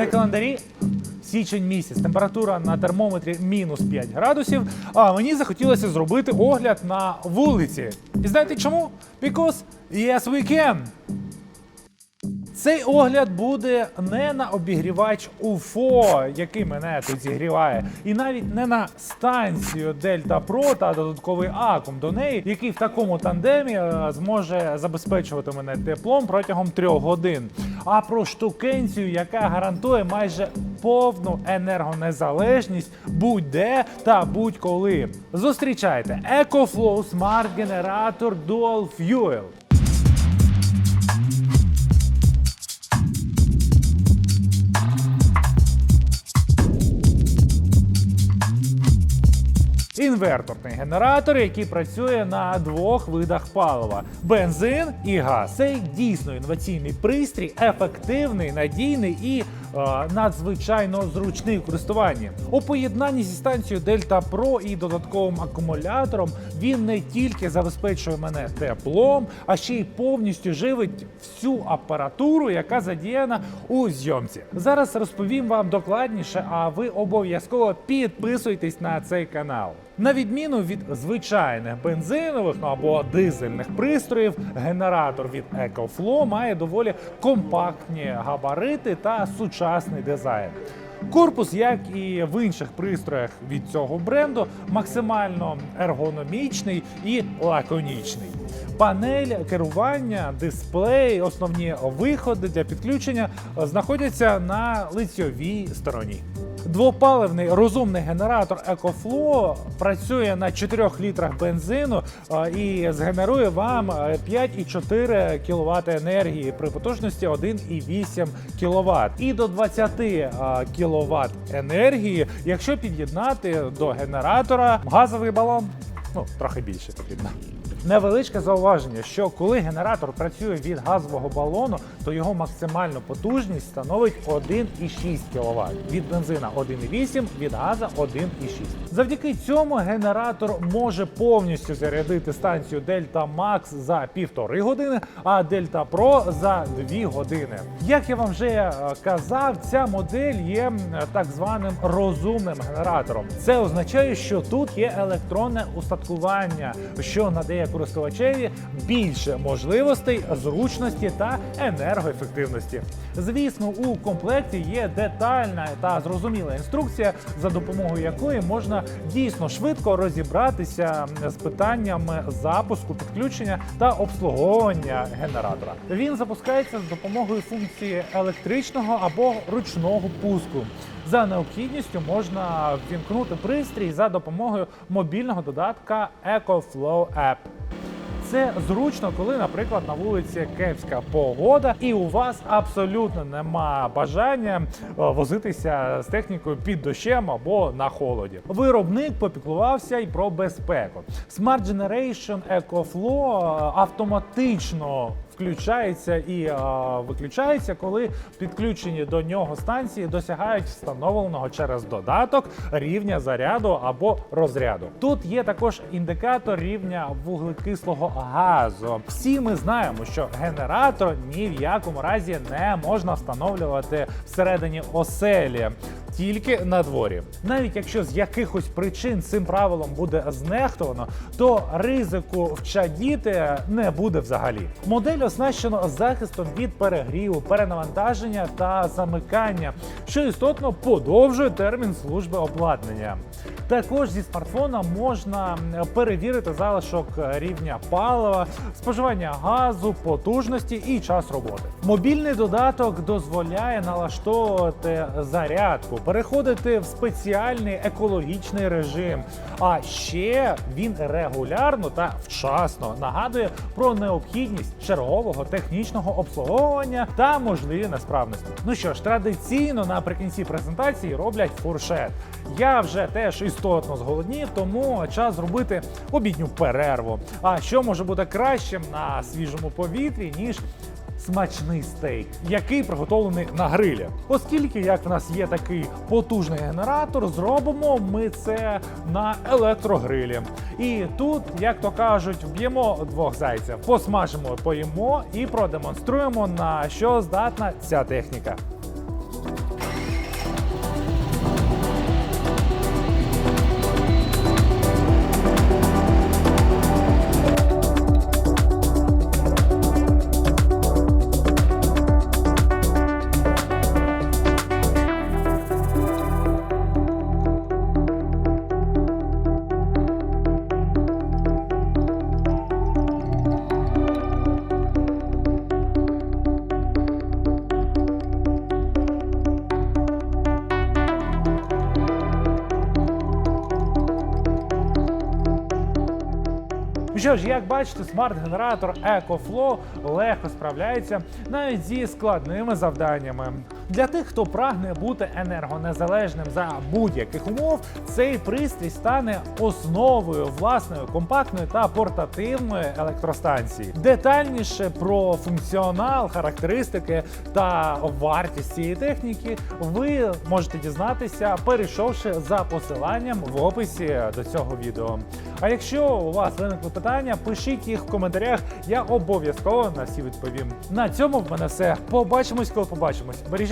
На календарі січень місяць. Температура на термометрі мінус 5 градусів. А мені захотілося зробити огляд на вулиці. І знаєте чому? Because yes we can. Цей огляд буде не на обігрівач УФО, який мене тут зігріває, і навіть не на станцію Дельта Про та додатковий акум до неї, який в такому тандемі е, зможе забезпечувати мене теплом протягом трьох годин. А про штукенцію, яка гарантує майже повну енергонезалежність будь-де та будь-коли. Зустрічайте EcoFlow Smart Generator Dual Fuel. Інверторний генератор, який працює на двох видах палива: бензин і газ. Це дійсно інноваційний пристрій, ефективний, надійний і надзвичайно зручний у користуванні. У поєднанні зі станцією Delta Pro і додатковим акумулятором він не тільки забезпечує мене теплом, а ще й повністю живить всю апаратуру, яка задіяна у зйомці. Зараз розповім вам докладніше, а ви обов'язково підписуйтесь на цей канал. На відміну від звичайних бензинових ну, або дизельних пристроїв, генератор від EcoFlow має доволі компактні габарити та сучасний дизайн. Корпус, як і в інших пристроях від цього бренду, максимально ергономічний і лаконічний. Панель керування, дисплей, основні виходи для підключення знаходяться на лицьовій стороні. Двопаливний розумний генератор EcoFlow працює на 4 літрах бензину і згенерує вам е, 5,4 кВт енергії при потужності 1,8 кВт. І до 20 кВт енергії, якщо під'єднати до генератора газовий балон. Ну, трохи більше потрібно. Невеличке зауваження, що коли генератор працює від газового балону, то його максимальна потужність становить 1,6 кВт. Від бензина 1,8, від газа 1,6. Завдяки цьому генератор може повністю зарядити станцію Delta Max за півтори години, а Delta Pro за 2 години. Як я вам вже е, казав, ця модель є так званим розумним генератором. Це означає, що тут є електронне устаткування, що надає користувачеві більше можливостей, зручності та енергоефективності. Звісно, у комплекті є детальна та зрозуміла інструкція, за допомогою якої можна дійсно швидко розібратися з питаннями запуску, підключення та обслуговування генератора. Він запускається з допомогою функції електричного або ручного пуску. За необхідністю можна ввімкнути пристрій за допомогою мобільного додатка EcoFlow App. Це зручно, коли, наприклад, на вулиці кепська погода, і у вас абсолютно нема бажання е, возитися з технікою під дощем або на холоді. Виробник попіклувався і про безпеку. Smart Generation EcoFlow е, автоматично включається і е, виключається, коли підключені до нього станції досягають встановленого через додаток рівня заряду або розряду. Тут є також індикатор рівня вуглекислого газу. Всі ми знаємо, що генератор ні в якому разі не можна встановлювати всередині оселі. Тільки на дворі, навіть якщо з якихось причин цим правилом буде знехтовано, то ризику вчадіти не буде взагалі. Модель оснащена захистом від перегріву, перенавантаження та замикання, що істотно подовжує термін служби обладнання. Також зі смартфона можна перевірити залишок рівня палива, споживання газу, потужності і час роботи. Мобільний додаток дозволяє налаштовувати зарядку, переходити в спеціальний екологічний режим. А ще він регулярно та вчасно нагадує про необхідність чергового технічного обслуговування та можливі несправності. Ну що ж, традиційно наприкінці презентації роблять фуршет. Я вже теж істотно зголоднів, тому час зробити обідню перерву. А що може бути кращим на свіжому повітрі, ніж смачний стейк, який приготовлений на грилі. Оскільки як в нас є такий потужний генератор, зробимо ми це на електрогрилі. І тут, як то кажуть, вб'ємо двох зайців, посмажимо, поїмо і продемонструємо на що здатна ця техніка. Що ж, як бачите, смарт-генератор EcoFlow легко справляється навіть зі складними завданнями. Для тих, хто прагне бути енергонезалежним за будь-яких умов, цей пристрій стане основою власної компактної та портативної електростанції. Детальніше про функціонал, характеристики та вартість цієї техніки ви можете дізнатися, перейшовши за посиланням в описі до цього відео. А якщо у вас виникли питання, пишіть їх в коментарях. Я обов'язково на всі відповім. На цьому в мене все. Побачимось, коли побачимось.